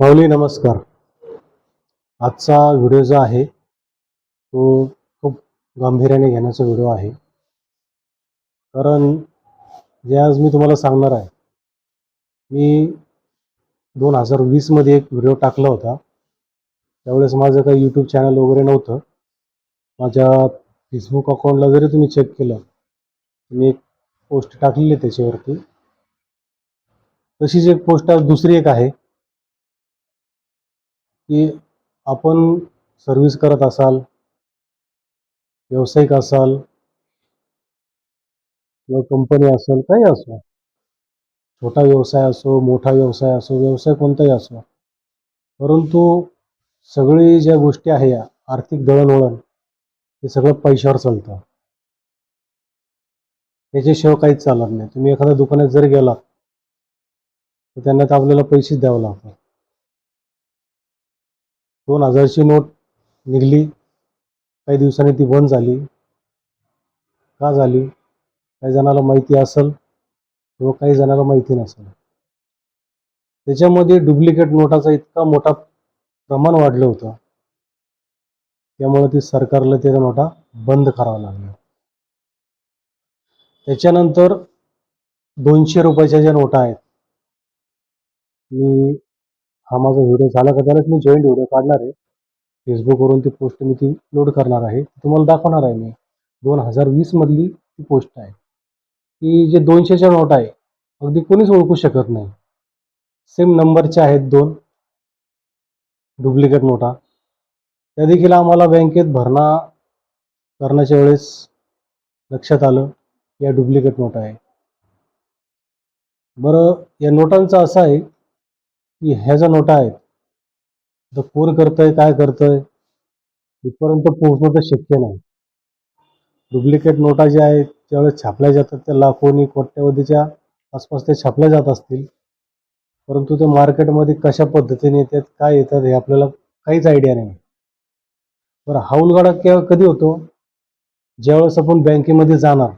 माऊली नमस्कार. आजचा व्हिडिओ जो आहे तो खूप गांभीर्याने घेण्याचा व्हिडिओ आहे. कारण जे आज मी तुम्हाला सांगणार आहे मी दोन हजार वीसमध्ये एक व्हिडिओ टाकला होता. त्यावेळेस माझं काही यूट्यूब चॅनल वगैरे नव्हतं. माझ्या फेसबुक अकाउंटला जरी तुम्ही चेक केलं मी एक पोस्ट टाकलेली आहे त्याच्यावरती. तशीच एक पोस्ट आज दुसरी एक आहे. की आपण सर्व्हिस करत असाल व्यावसायिक असाल किंवा कंपनी असेल काही असो. छोटा व्यवसाय असो मोठा व्यवसाय असो व्यवसाय कोणताही असो. परंतु सगळी ज्या गोष्टी आहे या आर्थिक दळणवळण हे सगळं पैशावर चालतं. त्याच्याशिवाय काहीच चालत नाही. तुम्ही एखाद्या दुकानात जर गेलात तर त्यांना तर आपल्याला पैसेच द्यावं लागतात. दोन हजारची नोट निघली. काही दिवसांनी ती बंद झाली. का झाली? काही जणाला माहिती असेल किंवा काही जणाला माहिती नसेल. त्याच्यामध्ये डुप्लिकेट नोटाचा इतका मोठा प्रमाण वाढलं होतं. त्यामुळे ती सरकारला त्या नोटा बंद कराव्या लागल्या त्याच्यानंतर दोनशे रुपयाच्या ज्या नोटा आहेत मी हा माझा व्हिडिओ झाला का त्यालाच मी जॉईंट व्हिडिओ काढणार आहे. फेसबुकवरून ती पोस्ट मी ती लोड करणार आहे. तुम्हाला दाखवणार आहे मी. दोन हजार वीसमधली ती पोस्ट आहे. की जे दोनशेच्या नोट आहे अगदी कोणीच ओळखू शकत नाही. सेम नंबरच्या आहेत दोन. डुप्लिकेट नोटा. त्या देखील आम्हाला बँकेत भरणा करण्याच्या वेळेस लक्षात आलं या डुप्लिकेट नोटा आहे. बरं या नोटांचं असं आहे की ह्या ज्या नोटा आहेत तर कोण करतंय काय करतंय इथपर्यंत पोहोचणं तर शक्य नाही. डुप्लिकेट नोटा ज्या आहेत त्यावेळेस छापल्या जातात त्या लाखोनी कोट्यवधीच्या आसपास ते छापल्या जात असतील. परंतु ते मार्केटमध्ये कशा पद्धतीने येतात काय येतात हे आपल्याला काहीच आयडिया नाही. बरं हा उलगाडा केव्हा कधी होतो? ज्यावेळेस आपण बँकेमध्ये जाणार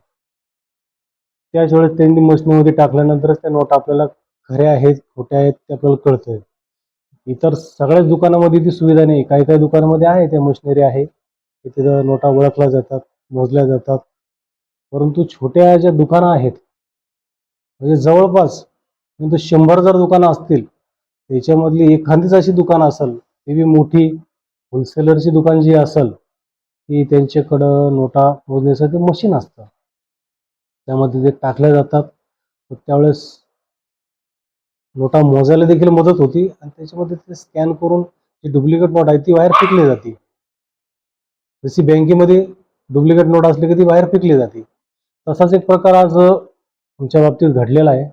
त्याच वेळेस त्यांनी मशनीमध्ये टाकल्यानंतरच त्या नोटा आपल्याला खऱ्या आहेत खोट्या आहेत ते आपल्याला कळतंय. इतर सगळ्याच दुकानामध्ये ती सुविधा नाही. काही काही दुकानामध्ये आहे त्या मशिनरी आहे. तिथं नोटा ओळखल्या जातात मोजल्या जातात. परंतु छोट्या ज्या दुकानं आहेत म्हणजे जवळपास म्हणजे शंभर जर दुकानं असतील त्याच्यामधली एखादीच अशी दुकानं असेल ती बी मोठी होलसेलरची दुकान जी असेल ती त्यांच्याकडं नोटा मोजण्यासाठी मशीन असतं त्यामध्ये ते टाकल्या जातात. त्यावेळेस नोटा मोजायला देखील मदत होती आणि त्याच्यामध्ये ते स्कॅन करून जी डुप्लिकेट नोट आहे ती बाहेर फेकली जाते. जशी बँकेमध्ये डुप्लिकेट नोट असली की ती बाहेर फेकली जाते. तसाच एक प्रकार आज आमच्या बाबतीत घडलेला आहे.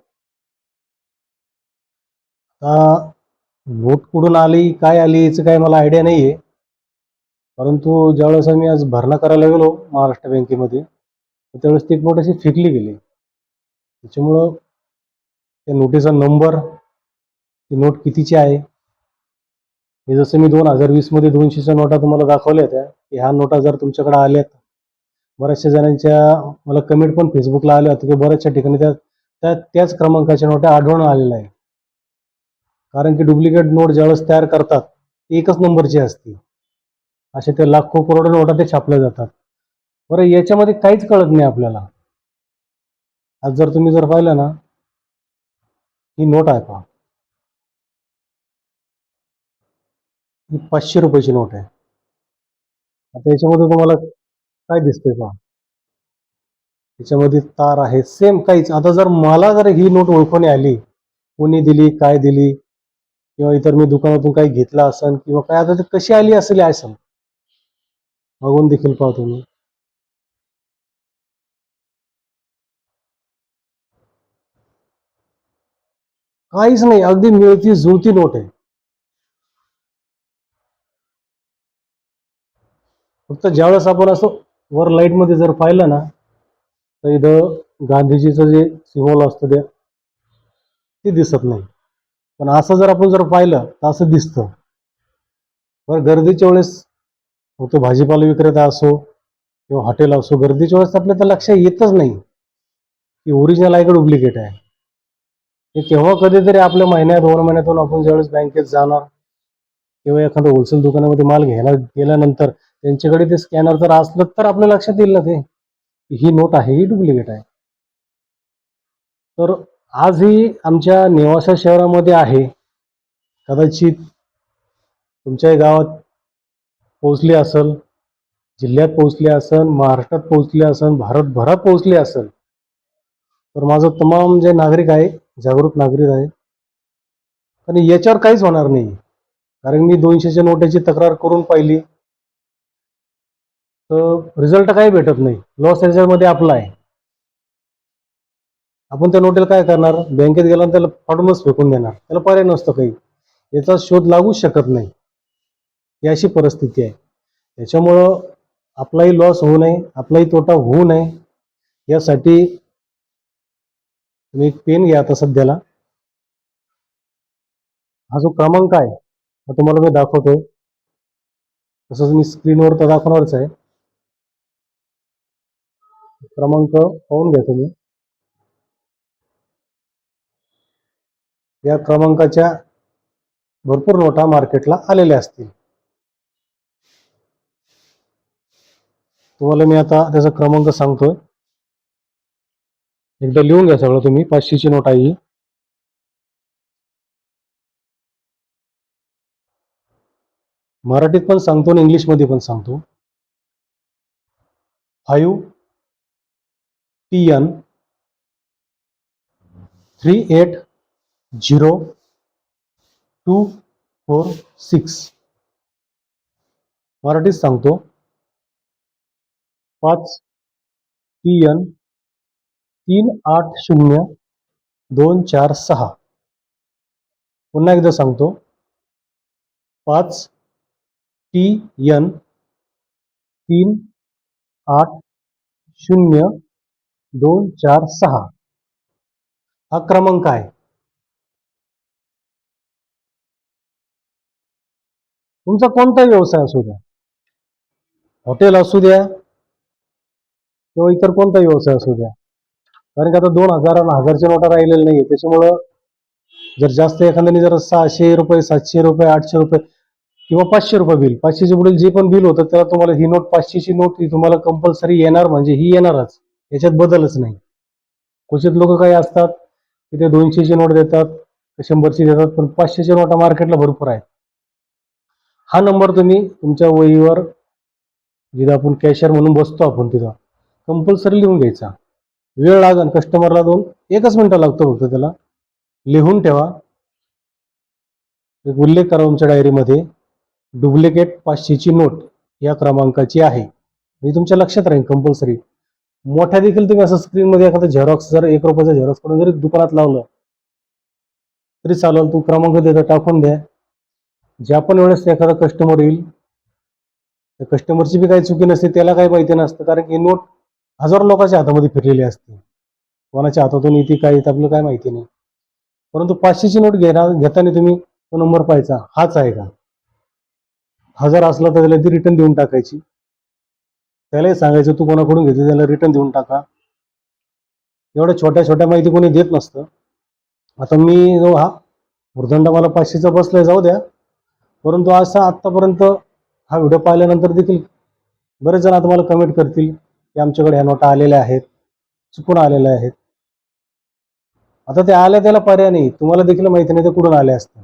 आता नोट कुठून आली काय आली याचं काय मला आयडिया नाही आहे परंतु ज्यावेळेस आम्ही आज भरणा करायला गेलो महाराष्ट्र बँकेमध्ये त्यावेळेस ती एक नोट अशी फेकली गेली. त्याच्यामुळं त्या नोटीचा नंबर ती नोट कितीची आहे? हे जसं मी दोन हजार वीसमध्ये दोनशेच्या नोटा तुम्हाला दाखवल्या होत्या की ह्या नोटा जर तुमच्याकडे आल्यात बऱ्याचशा जणांच्या मला कमेंट पण फेसबुकला आल्या होत्या की बऱ्याचशा ठिकाणी त्या त्या त्याच क्रमांकाच्या नोटा आढळून आलेल्या आहे कारण की डुप्लिकेट नोट ज्यावेळेस तयार करतात ती एकच नंबरची असते. अशा त्या लाखो करोडो नोटा ते छापल्या जातात. बरं याच्यामध्ये काहीच कळत नाही आपल्याला. आज जर तुम्ही जर पाहिलं ना ही नोट आहे पहा ही पाचशे रुपयाची नोट आहे. आता याच्यामध्ये तुम्हाला काय दिसतंय पहा? याच्यामध्ये तार आहे. सेम काहीच. आता जर मला जर ही नोट ओळखून आली कोणी दिली काय दिली किंवा इतर मी दुकानातून काही घेतला असेल किंवा काय आता ते कशी आली असेल हे असेल बघून देखील पाहतो तुम्ही. काहीच नाही. अगदी मिळती जुळती नोट आहे. फक्त ज्यावेळेस आपण असं वर लाईटमध्ये जर पाहिलं ना तर इथं गांधीजीचं जे सिमोल असतं ते ते दिसत नाही. पण असं जर आपण जर पाहिलं तर असं दिसतं. बरं गर्दीच्या वेळेस मग तो भाजीपाला विक्रेता असो किंवा हॉटेल असो गर्दीच्या वेळेस आपल्या तर लक्षात येतच नाही की ओरिजिनल आहे का डुप्लिकेट आहे. हे केव्हा कधीतरी आपल्या महिन्या दोन महिन्यातून आपण ज्यावेळेस बँकेत जाणार किंवा एखाद्या होलसेल दुकानामध्ये माल घ्यायला गेल्यानंतर त्यांच्याकडे ते स्कॅनर जर असलं तर आपल्या लक्षात येईल ना ते. ही नोट आहे ही डुप्लिकेट आहे. तर आज ही आमच्या नेवासा शहरामध्ये आहे. कदाचित तुमच्याही गावात पोहोचली असेल जिल्ह्यात पोहोचली असेल महाराष्ट्रात पोहोचली असेल भारतभरात पोहोचली असेल तर माझं तमाम जे नागरिक आहे जागरूक नागरिक आहे. पण याच्यावर काहीच होणार नाही. कारण मी दोनशेच्या नोटाची तक्रार करून पाहिली. तर रिझल्ट काही भेटत नाही. लॉस याच्यामध्ये आपला आहे. आपण त्या नोटेला काय करणार? बँकेत गेला त्याला फाडूनच फेकून देणार. त्याला पर्याय नसतो काही. याचा शोध लागूच शकत नाही. ही अशी परिस्थिती आहे. त्याच्यामुळं आपलाही लॉस होऊ नये. आपलाही तोटा होऊ नये. यासाठी तुम्ही एक पेन घ्या आता सध्याला. हा जो क्रमांक आहे हा तुम्हाला मी दाखवतोय. तसंच मी स्क्रीनवर तर दाखवणारच आहे. क्रमांक पाहून घ्या तुम्ही. या क्रमांकाच्या भरपूर नोटा मार्केटला आलेल्या असतील. तुम्हाला मी आता त्याचा क्रमांक सांगतोय. एकदा लिहून घ्या सगळं तुम्ही पाचशेची नोट आहे ही. मराठीत पण सांगतो आणि इंग्लिशमध्ये पण सांगतो. Five T N three eight zero two four six. मराठीत सांगतो. पाच टी एन तीन आठ शून्य दोन चार सहा. पुन्हा एकदा सांगतो. पाच टी यन तीन आठ शून्य दोन चार सहा. हा क्रमांक आहे. तुमचा कोणताही व्यवसाय असू द्या? हॉटेल असू द्या किंवा इतर कोणता व्यवसाय असू द्या. कारण की आता दोन हजार आणि हजारच्या नोटा राहिलेल्या नाही त्याच्यामुळं जर जास्त एखाद्याने जर सहाशे रुपये सातशे रुपये आठशे रुपये किंवा पाचशे रुपये बिल पाचशेचे पुढील जे पण बिल होतं त्याला तुम्हाला ही नोट पाचशेची नोट ही तुम्हाला कंपल्सरी येणार म्हणजे ही येणारच. याच्यात बदलच नाही. क्वचित लोक काही असतात की ते दोनशेची नोट देतात शंभरची देतात पण पाचशेच्या नोटा मार्केटला भरपूर आहेत. हा नंबर तुम्ही तुमच्या वहीवर जिथं आपण कॅशियर म्हणून बसतो आपण तिथं कंपल्सरी लिहून घ्यायचा. वेळ लागन कस्टमरला दोन एकच मिनटं लागतो फक्त त्याला. लिहून ठेवा. एक उल्लेख करा तुमच्या डायरीमध्ये डुप्लिकेट पाचशेची नोट या क्रमांकाची आहे. म्हणजे तुमच्या लक्षात राहील कंपल्सरी मोठ्या देखील तुम्ही असं स्क्रीनमध्ये एखादा झेरॉक्स जर एक रुपयाचा झेरॉक्स करून जरी दुकानात लावलं तरी चालेल तू क्रमांक देता टाकून द्या. ज्या पण वेळेस एखादा कस्टमर येईल त्या कस्टमरची बी काही चुकी नसते त्याला काही माहिती नसतं कारण की नोट हजारो लोकांच्या हातामध्ये फिरलेली असते. कोणाच्या हातातून येते काय येते आपल्याला काय माहिती नाही. परंतु पाचशेची नोट घेणार घेताना तुम्ही तो नंबर पाहायचा हाच आहे का? हजार असला तर त्याला ती रिटर्न देऊन टाकायची. त्यालाही सांगायचं तू कोणाकडून घेते त्याला रिटर्न देऊन टाका. एवढ्या छोट्या छोट्या माहिती कोणी देत नसतं. आता मी जो हा मृदंड मला पाचशेचा बसलाय जाऊ द्या. परंतु असा आत्तापर्यंत हा व्हिडिओ पाहिल्यानंतर देखील बरेच जण आता मला कमेंट करतील. की आमच्याकडे ह्या नोटा आलेल्या आहेत चुकून आलेल्या आहेत. आता ते आल्या त्याला पर्याय नाही. तुम्हाला देखील माहिती नाही ते कुठून आले असतील.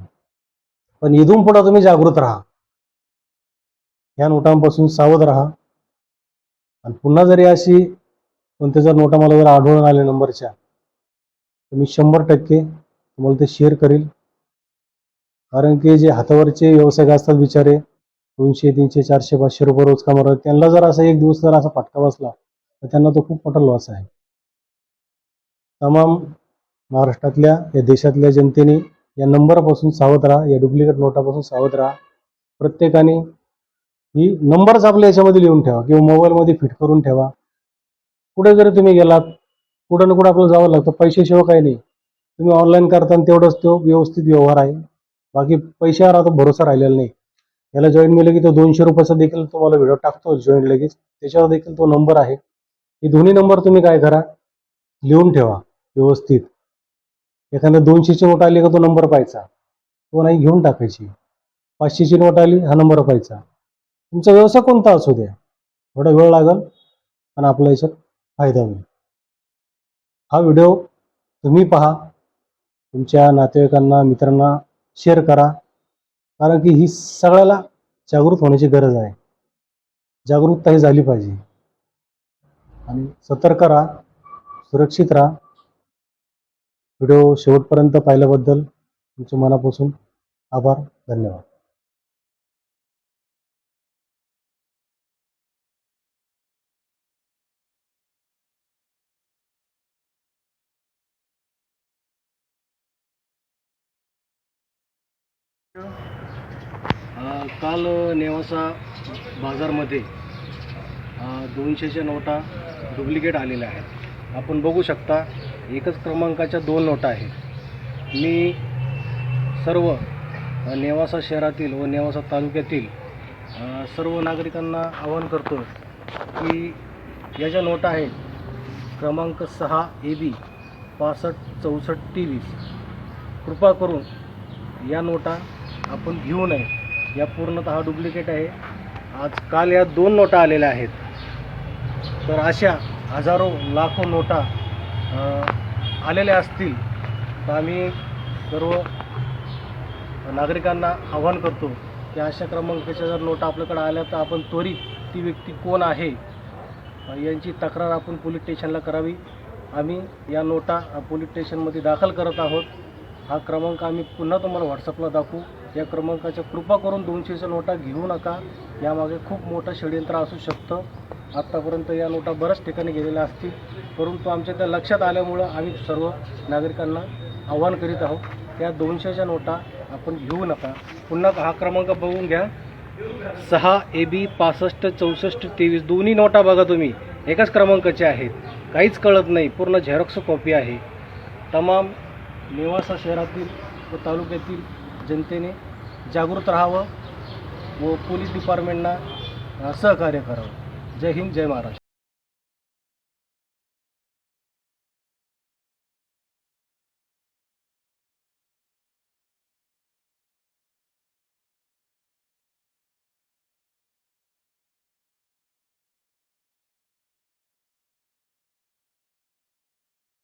पण इथून पुढे तुम्ही जागृत राहा. या नोटांपासून सावध राहा. आणि पुन्हा जरी अशी कोणत्या जर नोटा मला जर आढळून आल्या नंबरच्या तर मी शंभर टक्के तुम्हाला ते शेअर करेल. कारण की जे हातावरचे व्यावसायिक असतात बिचारे दोनशे तीनशे चारशे पाचशे रुपये रोज कमवतात त्यांना जर असा एक दिवस जर असा फटका बसला तर त्यांना तो खूप मोठा लॉस आहे. तमाम महाराष्ट्रातल्या या देशातल्या जनतेने या नंबरपासून सावध राहा या डुप्लिकेट नोटापासून सावध राहा. प्रत्येकाने ही नंबरच आपल्या याच्यामध्ये लिहून ठेवा किंवा मोबाईलमध्ये फिट करून ठेवा. कुठे जरी तुम्ही गेलात कुठं ना कुठं आपल्याला जावं लागतं. पैशाशिवाय काही नाही. तुम्ही ऑनलाईन करताना तेवढंच तो व्यवस्थित व्यवहार आहे. बाकी पैशावर आता भरोसा राहिलेला नाही. याला जॉईन केलं की तो दोनशे रुपयाचा देखील तुम्हाला व्हिडिओ टाकतो जॉईन लगेच. त्याच्यावर देखील तो नंबर आहे. हे दोन्ही नंबर तुम्ही काय करा लिहून ठेवा व्यवस्थित. एखाद्या दोनशेची नोट आली का तो नंबर पाहायचा. तो नाही घेऊन टाकायची. पाचशेची नोट आली हा नंबर पाहायचा. तुमचा व्यवसाय कोणता असू द्या. थोडा वेळ लागेल पण आपल्या याच्यात फायदा होईल. हा व्हिडिओ तुम्ही पहा. तुमच्या नातेवाईकांना मित्रांना शेअर करा. कारण की ही सगळ्याला जागृत होण्याची गरज आहे. जागरूकता ही झाली पाहिजे. आणि सतर्क राहा सुरक्षित राहा. व्हिडिओ शेवटपर्यंत पाहिल्याबद्दल तुमचे मनापासून आभार धन्यवाद. काल नेवासा बाजारमध्ये दोनशेच्या नोटा डुप्लिकेट आलेल्या आहेत. आपण बघू शकता एकच क्रमांकाच्या दोन नोटा आहेत. मी सर्व नेवासा शहरातील व नेवासा तालुक्यातील सर्व नागरिकांना आवाहन करतो की या ज्या नोटा आहेत क्रमांक सहा ए बी पासष्ट चौसष्ट तेवीस कृपा करून या नोटा आपण घेऊ नये. या पूर्णतः डुप्लिकेट आहे. आज काल या दोन नोटा आलेल्या आहेत. तर अशा हजारो लाखो नोटा आलेल्या असतील तर आम्ही सर्व नागरिकांना आव्हान करतो की अशा क्रमांकाच्या जर नोटा आपल्याकडे आल्या तर आपण त्वरित ती व्यक्ती कोण आहे यांची तक्रार आपण पोलीस स्टेशनला करावी. आम्ही या नोटा पोलीस स्टेशनमध्ये दाखल करत आहोत. हा क्रमांक आम्ही पुन्हा तुम्हाला व्हॉट्सअपला दाखवू. या क्रमांकाच्या कृपा करून दोनशेच्या नोटा घेऊ नका. यामागे खूप मोठं षडयंत्र असू शकतं. आत्तापर्यंत या नोटा बऱ्याच ठिकाणी गेलेल्या असतील. परंतु आमच्या त्या लक्षात आल्यामुळं आम्ही सर्व नागरिकांना आव्हान करीत आहोत. त्या दोनशेच्या नोटा आपण घेऊ नका. पुन्हा हा क्रमांक बघून घ्या. सहा ए बी पासष्ट चौसष्ट तेवीस दोन्ही नोटा बघा तुम्ही. एकाच क्रमांकाच्या आहेत. काहीच कळत नाही. पूर्ण झेरॉक्स कॉपी आहे. तमाम नेवासा शहरातील व तालुक्यातील जनतेने जागृत राहावं व पोलीस डिपार्टमेंटना सहकार्य करावं. जय हिंद जय महाराष्ट्र.